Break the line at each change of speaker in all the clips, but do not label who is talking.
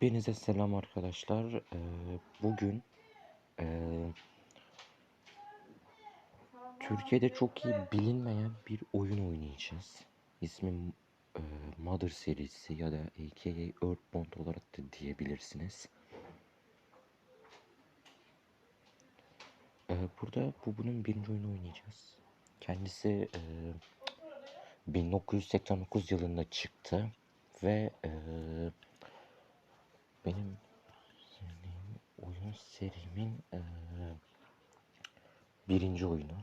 Hepinize selam arkadaşlar. Ee, bugün ee, Türkiye'de çok iyi bilinmeyen bir oyun oynayacağız. İsmi ee, Mother serisi ya da AKA Earthbound olarak da diyebilirsiniz. Ee, burada bu bunun birinci oyunu oynayacağız. Kendisi ee, 1989 yılında çıktı ve ee, benim yani oyun serimin eee, birinci oyunu.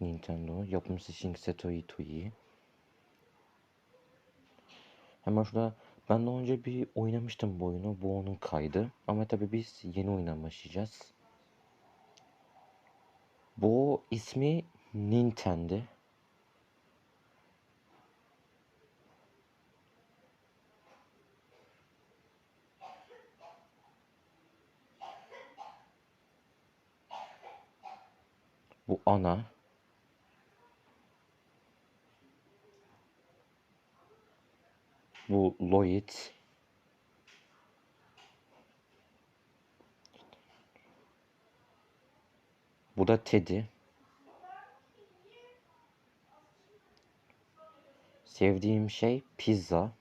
Nintendo. Yapımcısı Shinseto Itoi. Hemen şurada ben daha önce bir oynamıştım bu oyunu. Bu onun kaydı. Ama tabii biz yeni oyundan başlayacağız. Bu ismi Nintendo. Bu ana. Bu Lloyd. Bu da Teddy. Sevdiğim şey pizza.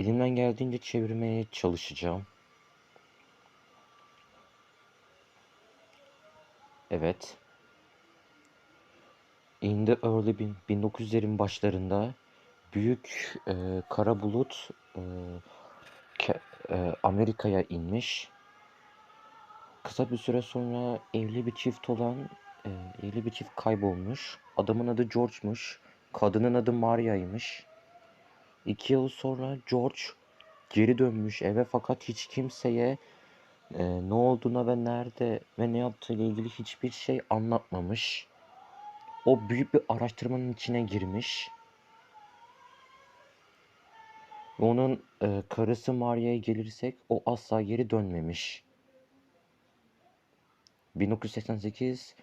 Elimden geldiğince çevirmeye çalışacağım. Evet. In the early bin- 1900'lerin başlarında büyük e, kara bulut e, e, Amerika'ya inmiş. Kısa bir süre sonra evli bir çift olan e, evli bir çift kaybolmuş. Adamın adı George'muş. Kadının adı Maria'ymış. İki yıl sonra George geri dönmüş eve fakat hiç kimseye e, ne olduğuna ve nerede ve ne yaptığıyla ilgili hiçbir şey anlatmamış. O büyük bir araştırmanın içine girmiş. Onun e, karısı Maria'ya gelirsek o asla geri dönmemiş. 1988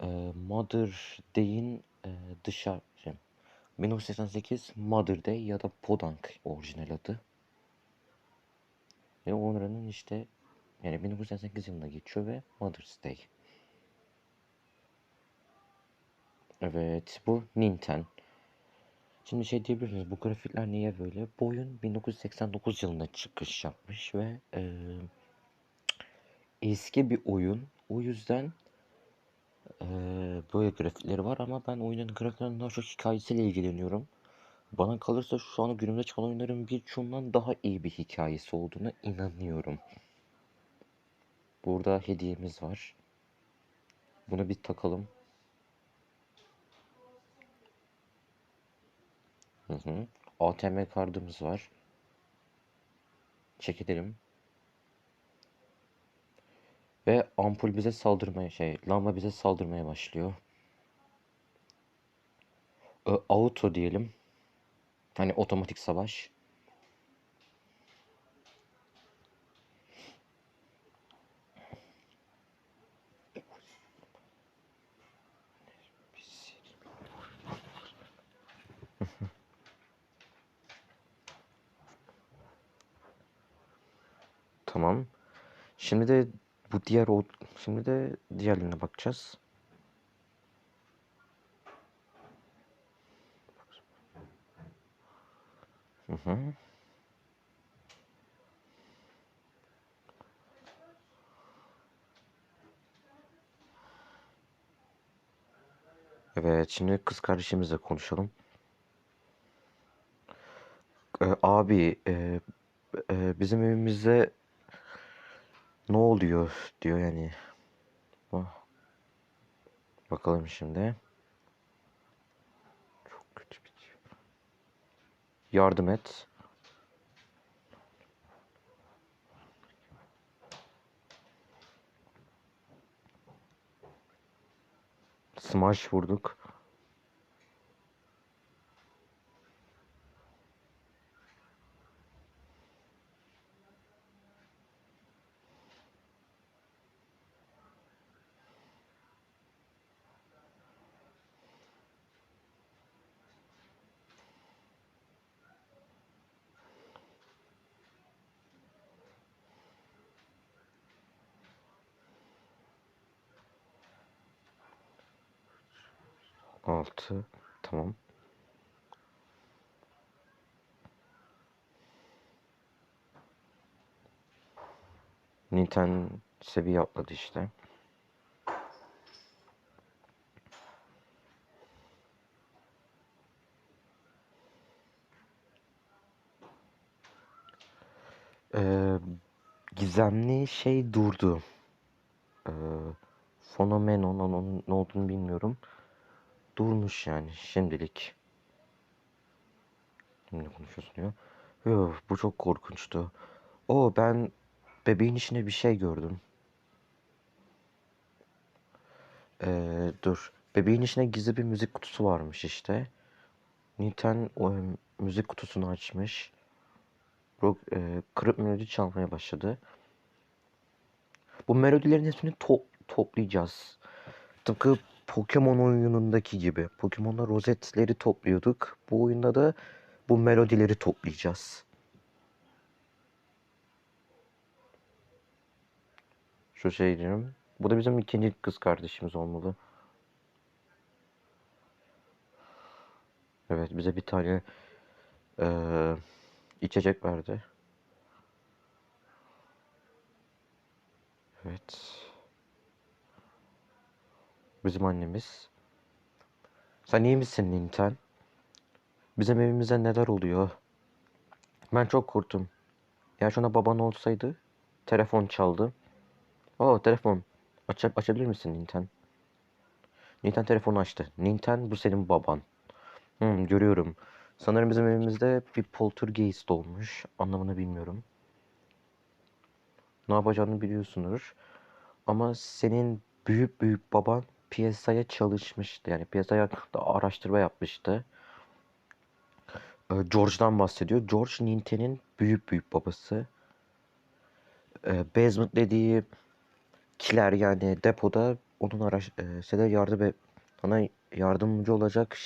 e, Mother Day'in e, dışarı 1988 Mother Day ya da Podunk orijinal adı. Ve onların işte yani 1988 yılında geçiyor ve Mother's Day. Evet bu Nintendo. Şimdi şey diyebilirsiniz bu grafikler niye böyle? Bu oyun 1989 yılında çıkış yapmış ve eee, eski bir oyun. O yüzden böyle grafikleri var ama ben oyunun grafiklerinden daha çok hikayesiyle ilgileniyorum. Bana kalırsa şu an günümüzde çıkan oyunların birçoğundan daha iyi bir hikayesi olduğuna inanıyorum. Burada hediyemiz var. Bunu bir takalım. Hı hı. ATM kartımız var. Çek edelim. Ve ampul bize saldırmaya şey, lamba bize saldırmaya başlıyor. Ö, auto diyelim. Hani otomatik savaş. Tamam. Şimdi de bu diğer o şimdi de diğerlerine bakacağız. Hı hı. Evet, şimdi kız kardeşimizle konuşalım. Ee, abi, e, e, bizim evimizde ne oluyor diyor yani. Ba- Bakalım şimdi. Çok kötü şey. Yardım et. Smash vurduk. 6. Tamam. Nintendo seviye atladı işte. Ee, gizemli şey durdu. Ee, Phenomenon onun ne olduğunu bilmiyorum. Durmuş yani şimdilik. Şimdi konuşuyorsun diyor. Yo, bu çok korkunçtu. O ben bebeğin içinde bir şey gördüm. Ee, dur. Bebeğin içinde gizli bir müzik kutusu varmış işte. Nintendo o müzik kutusunu açmış. Rock, e, kırık melodi çalmaya başladı. Bu melodilerin hepsini to toplayacağız. Tıpkı Pokemon oyunundaki gibi. Pokemon'da rozetleri topluyorduk. Bu oyunda da bu melodileri toplayacağız. Şu şey diyorum. Bu da bizim ikinci kız kardeşimiz olmalı. Evet bize bir tane eee, içecek verdi. Evet. Bizim annemiz. Sen iyi misin Ninten? Bizim evimizde neler oluyor? Ben çok korktum. Ya şuna baban olsaydı. Telefon çaldı. Oo telefon. Aç açabilir misin Ninten? Ninten telefonu açtı. Ninten bu senin baban. Hmm, görüyorum. Sanırım bizim evimizde bir poltergeist olmuş. Anlamını bilmiyorum. Ne yapacağını biliyorsunuz. Ama senin büyük büyük baban piyasaya çalışmıştı. Yani piyasaya araştırma yapmıştı. Ee, George'dan bahsediyor. George Ninten'in büyük büyük babası. Ee, basement dediği kiler yani depoda onun araş e, size yardım e, ona yardımcı olacak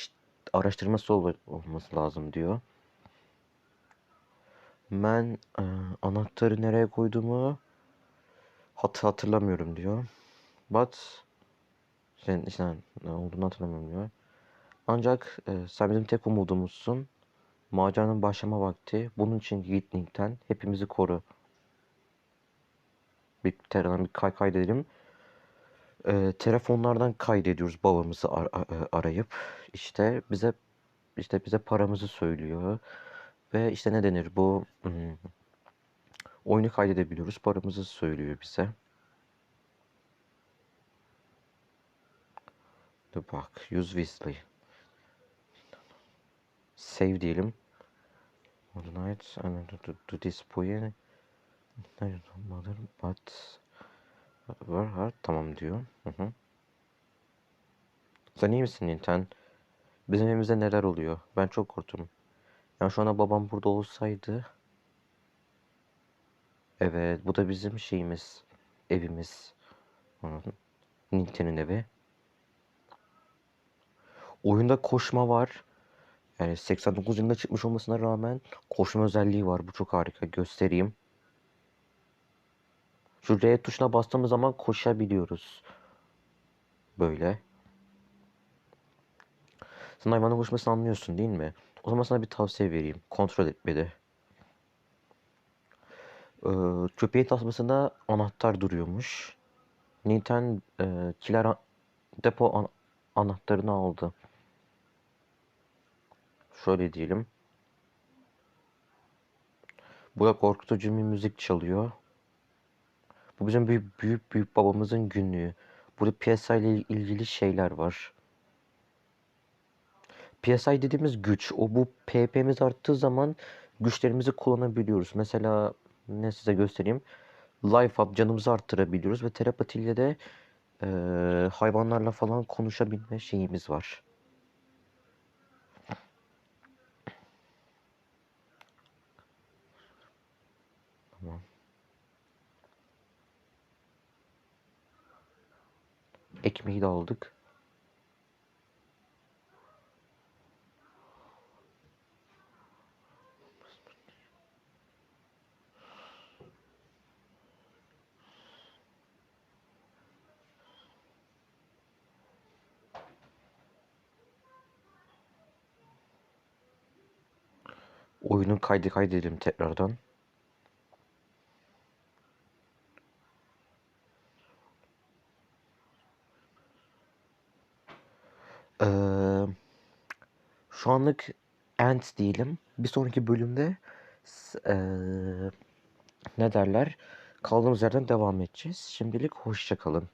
araştırması ol- olması lazım diyor. Ben e, anahtarı nereye koyduğumu hat hatırlamıyorum diyor. But sen işte ne olduğunu hatırlamıyorum diyor. Ancak e, sen bizim tek umudumuzsun. Maceranın başlama vakti. Bunun için git Link'ten hepimizi koru. Bir terana bir kay kaydedelim. E, telefonlardan kaydediyoruz babamızı ar- a- arayıp işte bize işte bize paramızı söylüyor ve işte ne denir bu hmm, oyunu kaydedebiliyoruz paramızı söylüyor bize. Bak use wisely. Save diyelim. Overnight and to, to, to this point. Mother but Var hard tamam diyor. Hı hı. Sen iyi misin Ninten? Bizim evimizde neler oluyor? Ben çok korktum. Yani şu anda babam burada olsaydı. Evet bu da bizim şeyimiz. Evimiz. Ninten'in evi. Oyunda koşma var. Yani 89 yılında çıkmış olmasına rağmen koşma özelliği var. Bu çok harika. Göstereyim. Şu R tuşuna bastığımız zaman koşabiliyoruz. Böyle. Sen hayvanın koşmasını anlıyorsun değil mi? O zaman sana bir tavsiye vereyim. Kontrol etmede. Ee, köpeğin tasmasında anahtar duruyormuş. Nintendo e, kiler depo an- anahtarını aldı. Şöyle diyelim. Burada korkutucu bir müzik çalıyor. Bu bizim büyük büyük büyük babamızın günlüğü. Burada PSI ile ilgili şeyler var. PSI dediğimiz güç. O bu PP'miz arttığı zaman güçlerimizi kullanabiliyoruz. Mesela ne size göstereyim. Life up canımızı arttırabiliyoruz ve telepatiyle de eee, hayvanlarla falan konuşabilme şeyimiz var. ekmeği de aldık. Oyunu kaydı kaydedelim tekrardan. Eee, şu anlık end diyelim. Bir sonraki bölümde eee, ne derler? Kaldığımız yerden devam edeceğiz. Şimdilik hoşça kalın.